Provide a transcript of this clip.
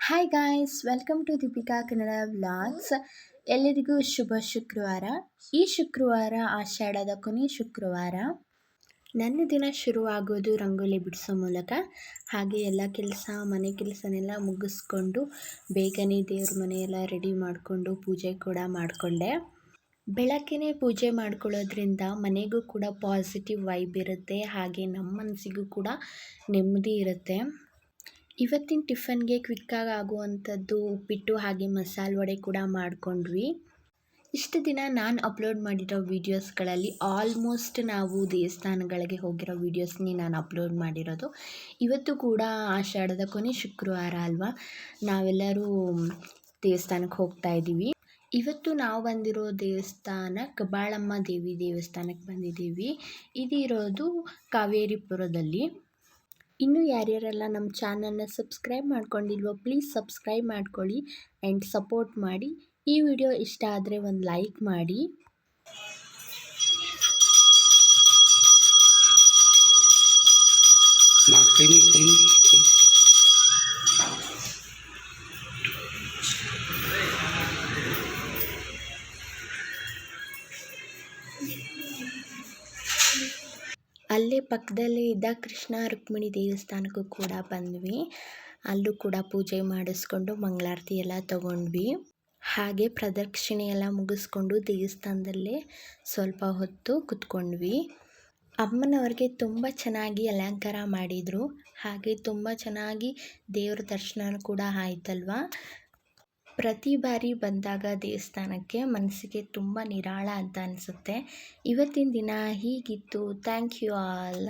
Hi guys welcome to Deepika Kannada vlogs ಎಲ್ಲರಿಗೂ ಶುಭ ಶುಕ್ರವಾರ. ಈ ಶುಕ್ರವಾರ, ಆಷಾಢದ ಕೊನೆ ಶುಕ್ರವಾರ. ನನ್ನ ದಿನ ಶುರುವಾಗೋದು ರಂಗೋಲಿ ಬಿಡಿಸೋ ಮೂಲಕ. ಹಾಗೆ ಎಲ್ಲ ಕೆಲಸ, ಮನೆ ಕೆಲಸನೆಲ್ಲ ಮುಗಿಸ್ಕೊಂಡು ಬೇಗನೆ ದೇವ್ರ ಮನೆಯೆಲ್ಲ ರೆಡಿ ಮಾಡಿಕೊಂಡು ಪೂಜೆ ಕೂಡ ಮಾಡಿಕೊಂಡೆ. ಬೆಳಕಿನೇ ಪೂಜೆ ಮಾಡ್ಕೊಳ್ಳೋದ್ರಿಂದ ಮನೆಗೂ ಕೂಡ ಪಾಸಿಟಿವ್ ವೈಬ್ ಇರುತ್ತೆ. ಹಾಗೆ ನಮ್ಮ ಮನಸ್ಸಿಗೂ ಕೂಡ ನೆಮ್ಮದಿ ಇರುತ್ತೆ. ಇವತ್ತಿನ ಟಿಫನ್ಗೆ ಕ್ವಿಕ್ಕಾಗಿ ಆಗುವಂಥದ್ದು ಉಪ್ಪಿಟ್ಟು ಹಾಗೆ ಮಸಾಲೆ ವಡೆ ಕೂಡ ಮಾಡಿಕೊಂಡ್ವಿ. ಇಷ್ಟು ದಿನ ನಾನು ಅಪ್ಲೋಡ್ ಮಾಡಿರೋ ವೀಡಿಯೋಸ್ಗಳಲ್ಲಿ ಆಲ್ಮೋಸ್ಟ್ ನಾವು ದೇವಸ್ಥಾನಗಳಿಗೆ ಹೋಗಿರೋ ವೀಡಿಯೋಸ್ನೇ ನಾನು ಅಪ್ಲೋಡ್ ಮಾಡಿರೋದು. ಇವತ್ತು ಕೂಡ ಆಷಾಢದ ಕೊನೆ ಶುಕ್ರವಾರ ಅಲ್ವಾ? ನಾವೆಲ್ಲರೂ ದೇವಸ್ಥಾನಕ್ಕೆ ಹೋಗ್ತಾ ಇದ್ದೀವಿ. ಇವತ್ತು ನಾವು ಬಂದಿರೋ ದೇವಸ್ಥಾನ ಕಬಾಳಮ್ಮ ದೇವಿ ದೇವಸ್ಥಾನಕ್ಕೆ ಬಂದಿದ್ದೀವಿ. ಇದಿರೋದು ಕಾವೇರಿಪುರದಲ್ಲಿ. ಇನ್ನೂ ಯಾರ್ಯಾರೆಲ್ಲ ನಮ್ಮ ಚಾನಲ್ನ ಸಬ್ಸ್ಕ್ರೈಬ್ ಮಾಡ್ಕೊಂಡಿಲ್ವೋ ಪ್ಲೀಸ್ ಸಬ್ಸ್ಕ್ರೈಬ್ ಮಾಡ್ಕೊಳ್ಳಿ ಆ್ಯಂಡ್ ಸಪೋರ್ಟ್ ಮಾಡಿ. ಈ ವಿಡಿಯೋ ಇಷ್ಟ ಆದರೆ ಒಂದು ಲೈಕ್ ಮಾಡಿ. ಅಲ್ಲೇ ಪಕ್ಕದಲ್ಲೇ ಇದ್ದ ಕೃಷ್ಣ ರುಕ್ಮಿಣಿ ದೇವಸ್ಥಾನಕ್ಕೂ ಕೂಡ ಬಂದ್ವಿ. ಅಲ್ಲೂ ಕೂಡ ಪೂಜೆ ಮಾಡಿಸ್ಕೊಂಡು ಮಂಗಳಾರತಿ ಎಲ್ಲ ತಗೊಂಡ್ವಿ. ಹಾಗೆ ಪ್ರದಕ್ಷಿಣೆ ಎಲ್ಲ ಮುಗಿಸ್ಕೊಂಡು ದೇವಸ್ಥಾನದಲ್ಲೇ ಸ್ವಲ್ಪ ಹೊತ್ತು ಕುತ್ಕೊಂಡ್ವಿ. ಅಮ್ಮನವ್ರಿಗೆ ತುಂಬ ಚೆನ್ನಾಗಿ ಅಲಂಕಾರ ಮಾಡಿದರು. ಹಾಗೆ ತುಂಬ ಚೆನ್ನಾಗಿ ದೇವ್ರ ದರ್ಶನ ಕೂಡ ಆಯ್ತಲ್ವ? ಪ್ರತಿ ಬಾರಿ ಬಂದಾಗ ದೇವಸ್ಥಾನಕ್ಕೆ ಮನಸ್ಸಿಗೆ ತುಂಬ ನಿರಾಳ ಅಂತ ಅನಿಸುತ್ತೆ. ಇವತ್ತಿನ ದಿನ ಹೀಗಿತ್ತು. Thank you all